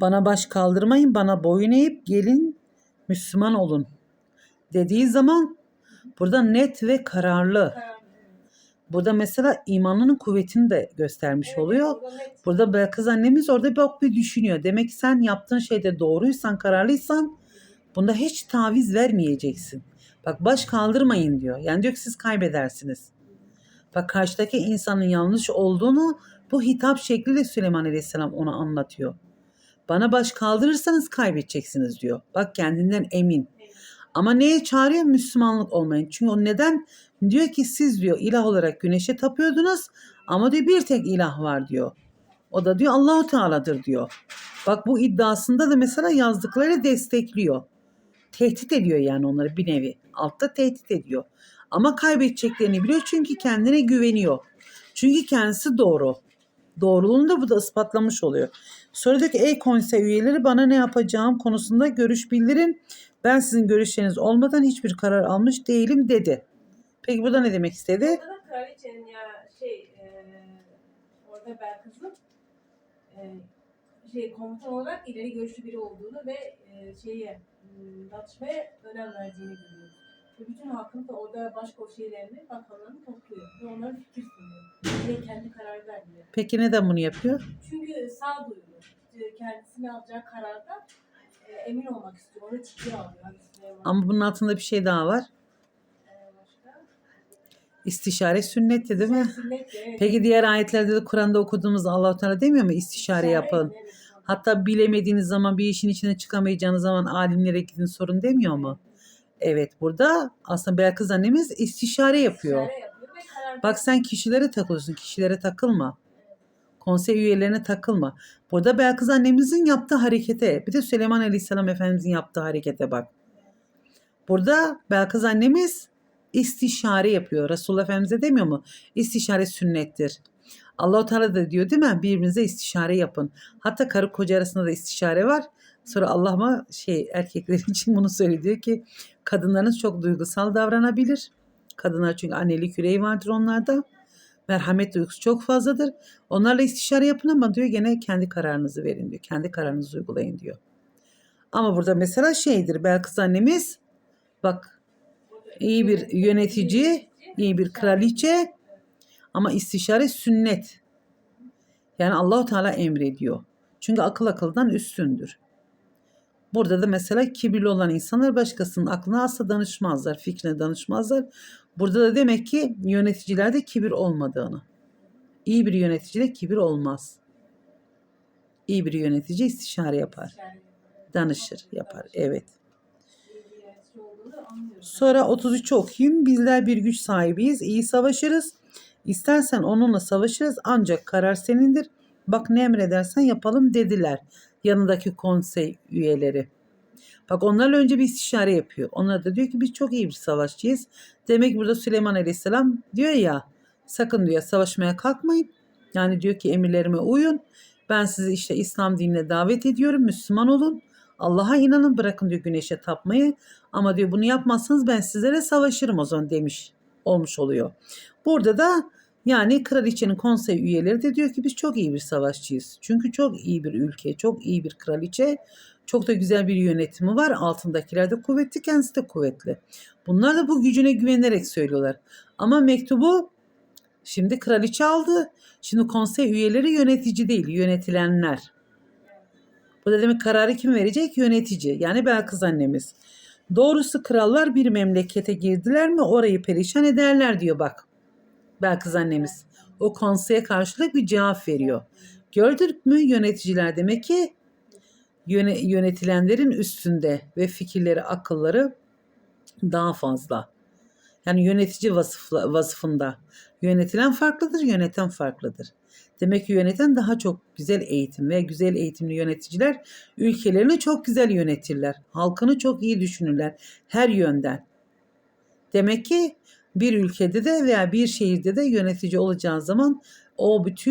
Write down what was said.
Bana baş kaldırmayın, bana boyun eğip gelin Müslüman olun dediği zaman burada net ve kararlı. Karar- Burada mesela imanının kuvvetini de göstermiş Evet, oluyor. net. Burada Belkıs annemiz orada bak bir düşünüyor. Demek ki sen yaptığın şeyde doğruysan, kararlıysan bunda hiç taviz vermeyeceksin. Bak baş kaldırmayın diyor. Yani diyor ki siz kaybedersiniz. Bak karşıdaki insanın yanlış olduğunu bu hitap şekliyle Süleyman Aleyhisselam ona anlatıyor. Bana baş kaldırırsanız kaybedeceksiniz diyor. Bak kendinden emin. Ama neye çağırıyor? Müslümanlık olmayın. Çünkü o neden? Diyor ki siz diyor ilah olarak güneşe tapıyordunuz ama diyor bir tek ilah var diyor. O da diyor Allahu Teala'dır diyor. Bak bu iddiasında da mesela yazdıkları destekliyor. Tehdit ediyor yani onları bir nevi. Altta tehdit ediyor. Ama kaybedeceklerini biliyor çünkü kendine güveniyor. Çünkü kendisi doğru. Doğruluğunu da bu da ispatlamış oluyor. Sonra diyor ki ey konsey üyeleri bana ne yapacağım konusunda görüş bildirin. Ben sizin görüşleriniz olmadan hiçbir karar almış değilim dedi. Peki burada ne demek istedi? Orada da kraliçenin ya şey e, orada Belkıs'ın e, şey komutan olarak ileri görüşlü biri olduğunu ve e, şeye m, danışmaya önem verdiğini görüyoruz. Ve bütün halkın da orada başkoşehirlerini, bakanlarını topluyor. Ve onlara fikir sunuyor. Ve kendi karar vermiyor. Peki neden bunu yapıyor? Çünkü sağduyulu. E, Kendisine alacağı kararda e, emin olmak istiyor. Onu ciddiye alıyor. Hani. Ama bunun altında bir şey daha var. E, başka? İstişare sünnetti değil mi? Sünnet evet. Peki diğer ayetlerde de Kur'an'da okuduğumuz Allah Teala demiyor mu istişare yapın? Evet, Hatta bilemediğiniz zaman bir işin içine çıkamayacağınız zaman alimlere gidin sorun demiyor mu? Evet burada aslında Belkıs annemiz istişare yapıyor. İstişare yapıyor ve karar Bak sen kişilere takılıyorsun. Kişilere takılma. Konsey üyelerine takılma. Burada Belkıs annemizin yaptığı harekete bir de Süleyman Aleyhisselam Efendimizin yaptığı harekete bak. Burada Belkıs annemiz istişare yapıyor. Resulullah Efendimiz'e demiyor mu? İstişare sünnettir. Allah-u Teala da diyor değil mi? Birbirinize istişare yapın. Hatta karı koca arasında da istişare var. Sonra Allah mı şey erkekler için bunu söylüyor ki kadınlarınız çok duygusal davranabilir. Kadınlar çünkü annelik yüreği vardır onlarda. Merhamet duygusu çok fazladır. Onlarla istişare yapın ama diyor gene kendi kararınızı verin diyor. Kendi kararınızı uygulayın diyor. Ama burada mesela şeydir Belkıs annemiz bak iyi bir yönetici, iyi bir kraliçe ama istişare sünnet. Yani Allahu Teala emrediyor. Çünkü akıl akıldan üstündür. Burada da mesela kibirli olan insanlar başkasının aklına asla danışmazlar, fikrine danışmazlar. Burada da demek ki yöneticilerde kibir olmadığını. İyi bir yöneticide kibir olmaz. İyi bir yönetici istişare yapar, danışır, yapar. Evet. Sonra 33'ü okuyayım. Bizler bir güç sahibiyiz. iyi savaşırız. İstersen onunla savaşırız ancak karar senindir. Bak ne emredersen yapalım dediler. Yanındaki konsey üyeleri. Bak onlarla önce bir istişare yapıyor. Onlar da diyor ki biz çok iyi bir savaşçıyız. Demek burada Süleyman Aleyhisselam diyor ya sakın diyor savaşmaya kalkmayın. Yani diyor ki emirlerime uyun. Ben sizi işte İslam dinine davet ediyorum. Müslüman olun. Allah'a inanın bırakın diyor güneşe tapmayı. Ama diyor bunu yapmazsanız ben sizlere savaşırım o zaman demiş olmuş oluyor. Burada da yani kraliçenin konsey üyeleri de diyor ki biz çok iyi bir savaşçıyız. Çünkü çok iyi bir ülke, çok iyi bir kraliçe, çok da güzel bir yönetimi var. Altındakiler de kuvvetli, kendisi de kuvvetli. Bunlar da bu gücüne güvenerek söylüyorlar. Ama mektubu şimdi kraliçe aldı. Şimdi konsey üyeleri yönetici değil, yönetilenler. Bu da demek kararı kim verecek? Yönetici. Yani Belkıs annemiz. Doğrusu krallar bir memlekete girdiler mi orayı perişan ederler diyor bak. Belkıs annemiz. O konseye karşılık bir cevap veriyor. Gördük mü yöneticiler demek ki yöne, yönetilenlerin üstünde ve fikirleri, akılları daha fazla. Yani yönetici vasıfla, vasıfında. Yönetilen farklıdır, yöneten farklıdır. Demek ki yöneten daha çok güzel eğitim ve güzel eğitimli yöneticiler ülkelerini çok güzel yönetirler. Halkını çok iyi düşünürler her yönden. Demek ki bir ülkede de veya bir şehirde de yönetici olacağın zaman o bütün